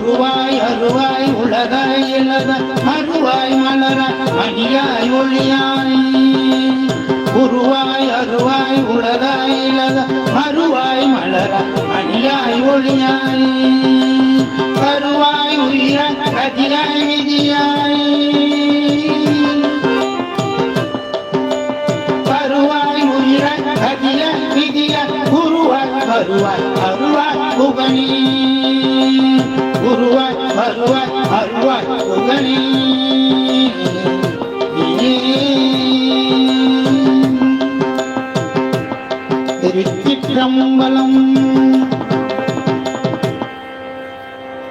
உருவாய் அருவாய் உலகாய் இலத மறுவாய் மலர மணியாய் ஒளியாய். உருவாய் அருவாய் உலகாய் இலத மறுவாய் மலர மணியாய் ஒளியாய். கருவாய் உயிர கதிராய் விதியாய். வருவாய் உயிர கதிய விதிய குருவாய் வருவாய் அருவாய் புகனி குருவாய் வருவாய் அருவாய் புகனி திருச்சிற்றம்பலம்